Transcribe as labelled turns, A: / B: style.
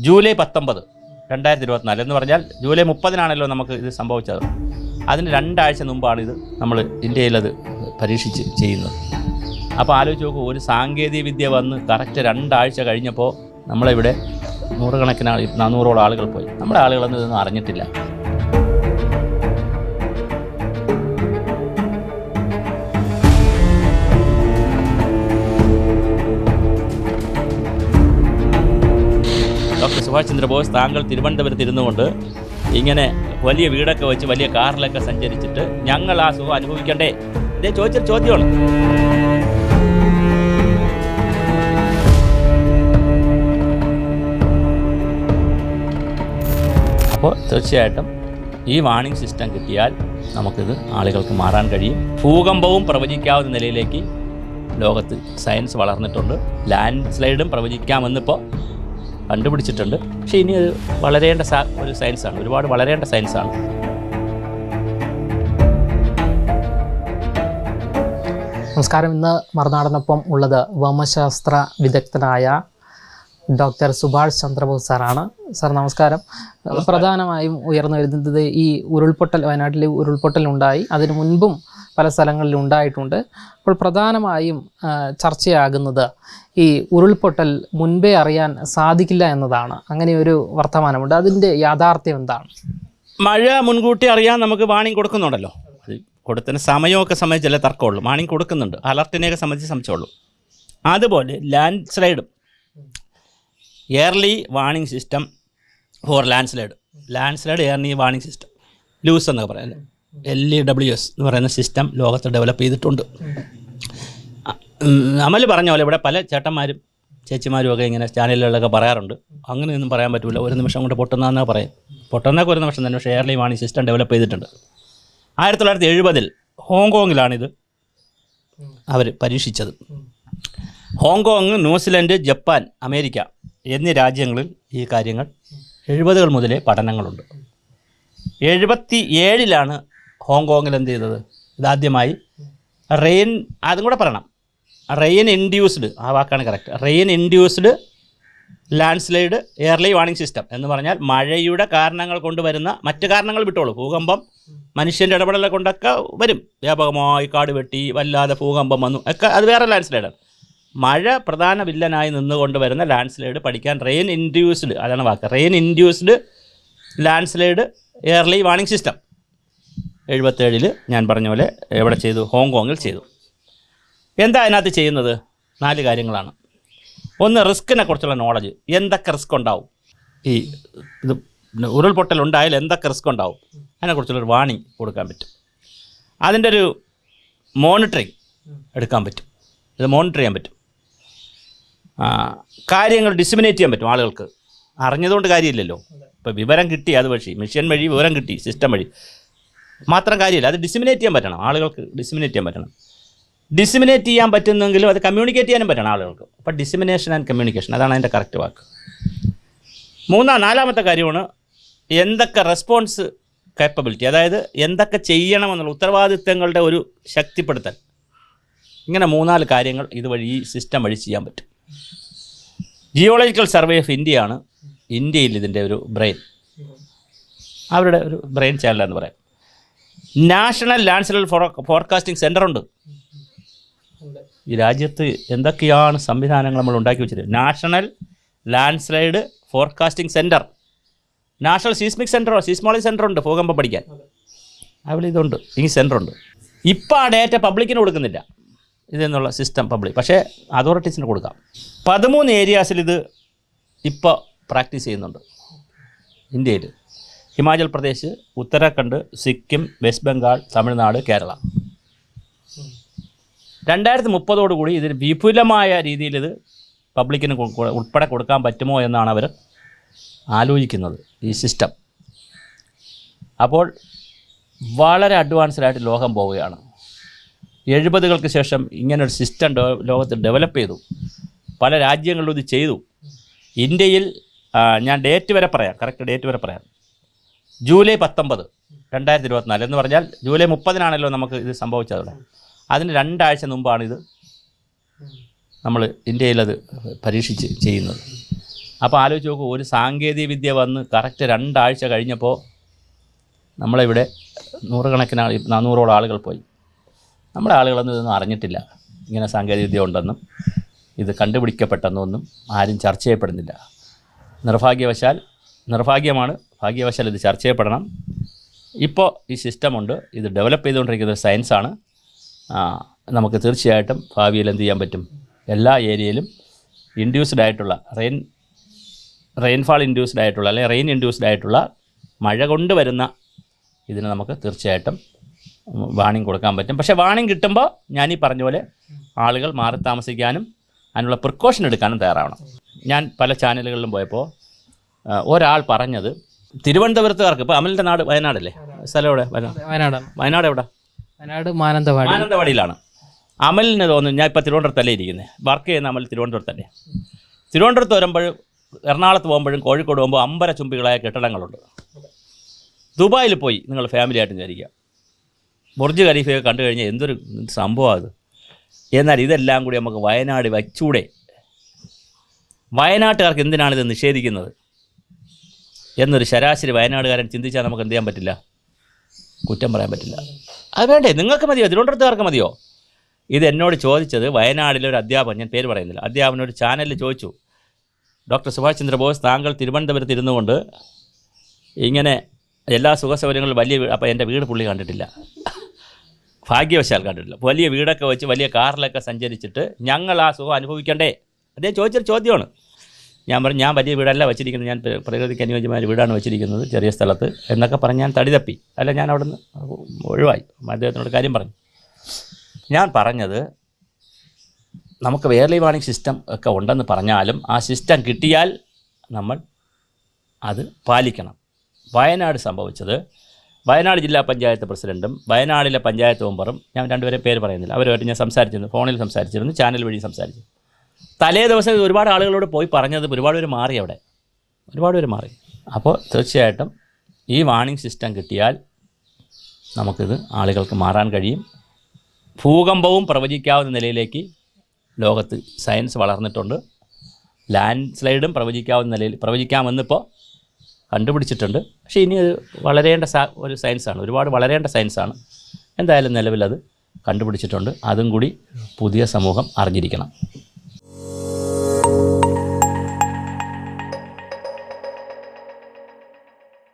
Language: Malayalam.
A: ജൂലൈ പത്തൊമ്പത് രണ്ടായിരത്തി ഇരുപത്തിനാല് എന്ന് പറഞ്ഞാൽ ജൂലൈ മുപ്പതിനാണല്ലോ നമുക്ക് ഇത് സംഭവിച്ചത്. അതിന് രണ്ടാഴ്ച മുമ്പാണ് ഇത് നമ്മൾ ഇന്ത്യയിലത് പരീക്ഷിച്ച് ചെയ്യുന്നത്. അപ്പോൾ ആലോചിച്ച് നോക്കൂ ഒരു സാങ്കേതിക വിദ്യ വന്ന് കറക്റ്റ് രണ്ടാഴ്ച കഴിഞ്ഞപ്പോൾ നമ്മളിവിടെ നൂറുകണക്കിന് നാനൂറോളം ആളുകൾ പോയി. നമ്മുടെ ആളുകളൊന്നും ഇതൊന്നും അറിഞ്ഞിട്ടില്ല. സുഭാഷ് ചന്ദ്രബോസ് താങ്കൾ തിരുവനന്തപുരത്ത് ഇരുന്നുകൊണ്ട് ഇങ്ങനെ വലിയ വീടൊക്കെ വെച്ച് വലിയ കാറിലൊക്കെ സഞ്ചരിച്ചിട്ട് ഞങ്ങൾ ആ സുഖം അനുഭവിക്കണ്ടേ? ഇതേ ചോദിച്ചൊരു ചോദ്യമാണ്. അപ്പോൾ തീർച്ചയായിട്ടും ഈ വാണിംഗ് സിസ്റ്റം കിട്ടിയാൽ നമുക്കിത് ആളുകൾക്ക് മാറാൻ കഴിയും. ഭൂകമ്പവും പ്രവചിക്കാവുന്ന നിലയിലേക്ക് ലോകത്ത് സയൻസ് വളർന്നിട്ടുണ്ട്. ലാൻഡ് സ്ലൈഡും പ്രവചിക്കാമെന്നിപ്പോൾ കണ്ടുപിടിച്ചിട്ടുണ്ട്. പക്ഷേ ഇനി അത് വളരേണ്ട സ- ഒരു സയൻസാണ്. ഒരുപാട് വളരേണ്ട സയൻസാണ്.
B: നമസ്കാരം. ഇന്ന് മറുനാടനൊപ്പം ഉള്ളത് വമശാസ്ത്ര വിദഗ്ധനായ ഡോക്ടർ സുഭാഷ് ചന്ദ്രബോസ് സാറാണ്. സാർ നമസ്കാരം. പ്രധാനമായും ഉയർന്നു വരുന്നത് ഈ ഉരുൾപൊട്ടൽ വയനാട്ടിലെ ഉരുൾപൊട്ടലുണ്ടായി അതിനു മുൻപും പല സ്ഥലങ്ങളിലും ഉണ്ടായിട്ടുണ്ട്. അപ്പോൾ പ്രധാനമായും ചർച്ചയാകുന്നത് ഈ ഉരുൾപൊട്ടൽ മുൻപേ അറിയാൻ സാധിക്കില്ല എന്നതാണ്. അങ്ങനെ ഒരു വർത്തമാനമുണ്ട്. അതിന്റെ യാഥാർത്ഥ്യം എന്താണ്?
A: മഴ മുൻകൂട്ടി അറിയാൻ നമുക്ക് വാണിംഗ് കൊടുക്കുന്നുണ്ടല്ലോ. കൊടുത്തതിന് സമയമൊക്കെ സംബന്ധിച്ചല്ലേ തർക്കമുള്ളൂ. വാണിംഗ് കൊടുക്കുന്നുണ്ട്. അലർട്ടിനെയൊക്കെ സംബന്ധിച്ച് സംശയമുള്ളൂ. അതുപോലെ land സ്ലൈഡും early warning system for landslide landslide early warning system. Loose എന്നൊക്കെ പറയാം എൽ ഇ ഡബ്ല്യു എസ് എന്ന് പറയുന്ന സിസ്റ്റം ലോകത്ത് ഡെവലപ്പ് ചെയ്തിട്ടുണ്ട്. അമൽ പറഞ്ഞ പോലെ ഇവിടെ പല ചേട്ടന്മാരും ചേച്ചിമാരും ഒക്കെ ഇങ്ങനെ ചാനലുകളിലൊക്കെ പറയാറുണ്ട്. അങ്ങനെയൊന്നും പറയാൻ പറ്റില്ല ഒരു നിമിഷം കൊണ്ട് പൊട്ടുന്നതെന്നാണ് പറയും. പൊട്ടുന്നൊക്കെ ഒരു നിമിഷം തന്നെ. പക്ഷേ എയർലൈൻ ഈ സിസ്റ്റം ഡെവലപ്പ് ചെയ്തിട്ടുണ്ട്. ആയിരത്തി തൊള്ളായിരത്തി എഴുപതിൽ ഹോങ്കോങ്ങിലാണിത് അവർ പരീക്ഷിച്ചത്. ഹോങ്കോങ് ന്യൂസിലൻഡ് ജപ്പാൻ അമേരിക്ക എന്നീ രാജ്യങ്ങളിൽ ഈ കാര്യങ്ങൾ എഴുപതുകൾ മുതലേ പഠനങ്ങളുണ്ട്. എഴുപത്തി ഏഴിലാണ് ഹോങ്കോങ്ങിൽ എന്ത് ചെയ്തത്? ഇതാദ്യമായി റെയിൻ അതും കൂടെ പറയണം. റെയിൻ ഇൻഡ്യൂസ്ഡ് ആ വാക്കാണ് correct rain induced landslide early warning system എന്ന് പറഞ്ഞാൽ മഴയുടെ കാരണങ്ങൾ കൊണ്ടുവരുന്ന മറ്റു കാരണങ്ങൾ വിട്ടോളൂ. ഭൂകമ്പം മനുഷ്യന്റെ ഇടപെടലെ കൊണ്ടൊക്കെ വരും. വ്യാപകമായി കാട് വെട്ടി വല്ലാതെ ഭൂകമ്പം വന്നു. ഒക്കെ അത് വേറെ ലാൻഡ് സ്ലൈഡാണ് മഴ പ്രധാന വില്ലനായി നിന്നുകൊണ്ട് വരുന്ന ലാൻഡ് സ്ലൈഡ് പഠിക്കാൻ റെയിൻ ഇൻഡ്യൂസ്ഡ് അതാണ് വാക്ക്. Rain induced landslide early warning system. എഴുപത്തേഴിൽ ഞാൻ പറഞ്ഞ പോലെ എവിടെ ചെയ്തു? ഹോങ്കോങ്ങിൽ ചെയ്തു. എന്താ അതിനകത്ത് ചെയ്യുന്നത്? നാല് കാര്യങ്ങളാണ്. ഒന്ന് റിസ്കിനെ കുറിച്ചുള്ള നോളജ് എന്തൊക്കെ റിസ്ക് ഉണ്ടാവും? ഈ ഇത് ഉരുൾപൊട്ടൽ ഉണ്ടായാൽ എന്തൊക്കെ റിസ്ക് ഉണ്ടാവും? അതിനെക്കുറിച്ചുള്ളൊരു വാണിംഗ് കൊടുക്കാൻ പറ്റും. അതിന്റെ ഒരു മോണിറ്ററിങ് എടുക്കാൻ പറ്റും. ഇത് മോണിറ്റർ ചെയ്യാൻ പറ്റും. കാര്യങ്ങൾ ഡിസിമിനേറ്റ് ചെയ്യാൻ പറ്റും ആളുകൾക്ക്. അറിഞ്ഞതുകൊണ്ട് കാര്യമില്ലല്ലോ. ഇപ്പോൾ വിവരം കിട്ടി അത് പക്ഷേ മെഷീൻ വഴി വിവരം കിട്ടി സിസ്റ്റം വഴി. മാത്രം കാര്യമില്ല. അത് ഡിസിമിനേറ്റ് ചെയ്യാൻ പറ്റണം. ആളുകൾക്ക് ഡിസിമിനേറ്റ് ചെയ്യാൻ പറ്റണം. ഡിസിമിനേറ്റ് ചെയ്യാൻ പറ്റുന്നെങ്കിലും അത് കമ്മ്യൂണിക്കേറ്റ് ചെയ്യാനും പറ്റണം ആളുകൾക്ക്. അപ്പോൾ ഡിസിമിനേഷൻ ആൻഡ് കമ്മ്യൂണിക്കേഷൻ അതാണ് അതിന്റെ കറക്റ്റ് വാക്ക്. മൂന്നാം നാലാമത്തെ കാര്യമാണ് എന്തൊക്കെ റെസ്പോൺസ് കേപ്പബിലിറ്റി അതായത് എന്തൊക്കെ ചെയ്യണമെന്നുള്ള ഉത്തരവാദിത്തങ്ങളുടെ ഒരു ശക്തിപ്പെടുത്തൽ. ഇങ്ങനെ മൂന്നാൽ കാര്യങ്ങൾ ഇതുവഴി ഈ സിസ്റ്റം വഴി ചെയ്യാൻ പറ്റും. ജിയോളജിക്കൽ സർവേ ഓഫ് ഇന്ത്യയാണ് ഇന്ത്യയിൽ ഇതിന്റെ ഒരു ബ്രെയിൻ അവരുടെ ഒരു ബ്രെയിൻ ചാനൽ എന്ന് പറയാം. നാഷണൽ ലാൻഡ് ഫോർ ഫോർകാസ്റ്റിംഗ് ഉണ്ട് ഈ രാജ്യത്ത് എന്തൊക്കെയാണ് സംവിധാനങ്ങൾ നമ്മൾ ഉണ്ടാക്കി വെച്ചത്? National landslide forecasting centre national seismic സെന്ററോ seismology centre ഉണ്ട് ഭൂകമ്പം പഠിക്കാൻ അവിടെ ഇതുണ്ട്. ഈ സെന്റർ ഉണ്ട് ഇപ്പോൾ ആ ഡേറ്റ പബ്ലിക്കിന് കൊടുക്കുന്നില്ല. ഇതെന്നുള്ള സിസ്റ്റം പബ്ലിക്. പക്ഷേ അതോറിറ്റീസിന് കൊടുക്കാം. പതിമൂന്ന് ഏരിയാസിൽ ഇത് ഇപ്പോൾ പ്രാക്ടീസ് ചെയ്യുന്നുണ്ട്. ഇന്ത്യയിൽ. ഹിമാചൽ പ്രദേശ് ഉത്തരാഖണ്ഡ് സിക്കിം വെസ്റ്റ് ബംഗാൾ തമിഴ്നാട് കേരള. രണ്ടായിരത്തി മുപ്പതോടുകൂടി ഇതിന് വിപുലമായ രീതിയിൽ ഇത് പബ്ലിക്കിന് ഉൾപ്പെടെ കൊടുക്കാൻ പറ്റുമോ എന്നാണ് അവർ ആലോചിക്കുന്നത് ഈ സിസ്റ്റം. അപ്പോൾ വളരെ അഡ്വാൻസ്ഡായിട്ട് ലോകം പോവുകയാണ്. എഴുപതുകൾക്ക് ശേഷം ഇങ്ങനൊരു സിസ്റ്റം ലോകത്തിൽ ലോകത്ത് ഡെവലപ്പ് ചെയ്തു. പല രാജ്യങ്ങളിലും ഇത് ചെയ്തു. ഇന്ത്യയിൽ ഞാൻ ഡേറ്റ് വരെ പറയാം. കറക്റ്റ് ഡേറ്റ് വരെ പറയാം. ജൂലൈ പത്തൊമ്പത് രണ്ടായിരത്തി ഇരുപത്തിനാല് എന്ന് പറഞ്ഞാൽ ജൂലൈ മുപ്പതിനാണല്ലോ നമുക്ക് ഇത് സംഭവിച്ചത്. അവിടെ അതിന് രണ്ടാഴ്ച മുമ്പാണിത് നമ്മൾ ഇന്ത്യയിലത് പരീക്ഷിച്ച് ചെയ്യുന്നത്. അപ്പോൾ ആലോചിച്ച് നോക്കൂ ഒരു സാങ്കേതിക വിദ്യ വന്ന് കറക്റ്റ് രണ്ടാഴ്ച കഴിഞ്ഞപ്പോൾ നമ്മളിവിടെ നൂറുകണക്കിന് ആൾ നാനൂറോളം ആളുകൾ പോയി. നമ്മുടെ ആളുകളൊന്നും ഇതൊന്നും അറിഞ്ഞിട്ടില്ല. ഇങ്ങനെ സാങ്കേതിക വിദ്യ ഉണ്ടെന്നും ഇത് കണ്ടുപിടിക്കപ്പെട്ടെന്നൊന്നും ആരും ചർച്ച ചെയ്യപ്പെടുന്നില്ല. നിർഭാഗ്യവശാൽ നിർഭാഗ്യമാണ് ഭാഗ്യവശാൽ ഇത് ചർച്ച ചെയ്യപ്പെടണം. ഇപ്പോൾ ഈ സിസ്റ്റമുണ്ട്. ഇത് ഡെവലപ്പ് ചെയ്തുകൊണ്ടിരിക്കുന്ന ഒരു സയൻസാണ് നമുക്ക് തീർച്ചയായിട്ടും ഭാവിയിൽ എന്ത് ചെയ്യാൻ പറ്റും? എല്ലാ ഏരിയയിലും ഇൻഡ്യൂസ്ഡ് ആയിട്ടുള്ള റെയിൻ റെയിൻഫാൾ ഇൻഡ്യൂസ്ഡ് ആയിട്ടുള്ള അല്ലെങ്കിൽ റെയിൻ ഇൻഡ്യൂസ്ഡ് ആയിട്ടുള്ള മഴ കൊണ്ട് വരുന്ന ഇതിന് നമുക്ക് തീർച്ചയായിട്ടും വാണിംഗ് കൊടുക്കാൻ പറ്റും. പക്ഷേ വാണിംഗ് കിട്ടുമ്പോൾ ഞാൻ ഈ പറഞ്ഞ പോലെ ആളുകൾ മാറി താമസിക്കാനും അതിനുള്ള പ്രിക്കോഷൻ എടുക്കാനും തയ്യാറാവണം. ഞാൻ പല ചാനലുകളിലും പോയപ്പോൾ ഒരാൾ പറഞ്ഞത് തിരുവനന്തപുരത്തുകാർക്ക്. ഇപ്പോൾ അമലിന്റെ നാട് വയനാടല്ലേ? സ്ഥലം എവിടെ? വയനാട്
B: വയനാടാണ്.
A: വയനാട് എവിടെ?
B: വയനാട് മാനന്തവാടി.
A: മാനന്തവാടിയിലാണ്. അമലിന് തോന്നുന്നു ഞാൻ ഇപ്പോൾ തിരുവനന്തപുരത്തല്ലേ ഇരിക്കുന്നത് വർക്ക് ചെയ്യുന്ന അമൽ തിരുവനന്തപുരത്തല്ലേ? തിരുവനന്തപുരത്ത് വരുമ്പോഴും എറണാകുളത്ത് പോകുമ്പോഴും കോഴിക്കോട് പോകുമ്പോൾ അമ്പര ചുംബികളായ കെട്ടിടങ്ങളുണ്ട്. ദുബായിൽ പോയി നിങ്ങൾ ഫാമിലി ആയിട്ട് വിചാരിക്കുക. ബുർജ് ഖലീഫയൊക്കെ കണ്ടു കഴിഞ്ഞാൽ എന്തൊരു സംഭവമാണ് അത്. എന്നാൽ ഇതെല്ലാം കൂടി നമുക്ക് വയനാട് വച്ചൂടെ? വയനാട്ടുകാർക്ക് എന്തിനാണിത് നിഷേധിക്കുന്നത്? എന്നൊരു ശരാശരി വയനാടുകാരൻ ചിന്തിച്ചാൽ നമുക്ക് എന്ത് ചെയ്യാൻ പറ്റില്ല? കുറ്റം പറയാൻ പറ്റില്ല. അത് വേണ്ടേ? നിങ്ങൾക്ക് മതിയോ? തിരുവനന്തപുരത്തുകാർക്ക് മതിയോ? ഇത് എന്നോട് ചോദിച്ചത് വയനാടിലെ ഒരു അധ്യാപകൻ ഞാൻ പേര് പറയുന്നില്ല. അധ്യാപകനോട് ചാനലിൽ ചോദിച്ചു. ഡോക്ടർ സുഭാഷ് ചന്ദ്രബോസ് താങ്കൾ തിരുവനന്തപുരത്ത് ഇരുന്നു കൊണ്ട് ഇങ്ങനെ എല്ലാ സുഖ സൗകര്യങ്ങളും വലിയ അപ്പോൾ എന്റെ വീട് പുള്ളി കണ്ടിട്ടില്ല. ഭാഗ്യവശാൽ കണ്ടിട്ടില്ല. വലിയ വീടൊക്കെ വെച്ച് വലിയ കാറിലൊക്കെ സഞ്ചരിച്ചിട്ട് ഞങ്ങൾ ആ സുഖം അനുഭവിക്കണ്ടേ? അദ്ദേഹം ചോദിച്ചൊരു ചോദ്യമാണ്. ഞാൻ പറഞ്ഞു ഞാൻ വലിയ വീടല്ല വെച്ചിരിക്കുന്നത്. ഞാൻ പ്ര- പ്രകൃതിക്ക് അനുയോജ്യമായ വീടാണ് വെച്ചിരിക്കുന്നത് ചെറിയ സ്ഥലത്ത് എന്നൊക്കെ പറഞ്ഞ് ഞാൻ തടി തപ്പി അല്ല ഞാൻ അവിടെ നിന്ന് ഒഴിവായി. അദ്ദേഹത്തിനോട് കാര്യം പറഞ്ഞു. ഞാൻ പറഞ്ഞത് നമുക്ക് വേർലി വാണിംഗ് സിസ്റ്റം ഒക്കെ ഉണ്ടെന്ന് പറഞ്ഞാലും ആ സിസ്റ്റം കിട്ടിയാൽ നമ്മൾ അത് പാലിക്കണം. വയനാട് സംഭവിച്ചത് വയനാട് ജില്ലാ പഞ്ചായത്ത് പ്രസിഡന്റും വയനാടിലെ പഞ്ചായത്ത് മെമ്പറും ഞാൻ രണ്ടുപേരെ പേര് പറയുന്നില്ല. അവരുമായിട്ട് ഞാൻ സംസാരിച്ചിരുന്നു ഫോണിൽ സംസാരിച്ചിരുന്നു ചാനൽ വഴി സംസാരിച്ചു തലേ ദിവസം ഒരുപാട് ആളുകളോട് പോയി പറഞ്ഞത് ഒരുപാട് പേര് മാറി അവിടെ. ഒരുപാട് പേര് മാറി. അപ്പോൾ തീർച്ചയായിട്ടും ഈ വാണിംഗ് സിസ്റ്റം കിട്ടിയാൽ നമുക്കിത് ആളുകൾക്ക് മാറാൻ കഴിയും. ഭൂകമ്പവും പ്രവചിക്കാവുന്ന നിലയിലേക്ക് ലോകത്ത് സയൻസ് വളർന്നിട്ടുണ്ട്. ലാൻഡ് സ്ലൈഡും പ്രവചിക്കാവുന്ന നിലയിൽ പ്രവചിക്കാമെന്നിപ്പോൾ കണ്ടുപിടിച്ചിട്ടുണ്ട്. പക്ഷേ ഇനി അത് വളരേണ്ട സ ഒരു സയൻസാണ്. ഒരുപാട് വളരേണ്ട സയൻസാണ്. എന്തായാലും നിലവിലത് കണ്ടുപിടിച്ചിട്ടുണ്ട്. അതും കൂടി പുതിയ സമൂഹം അറിഞ്ഞിരിക്കണം.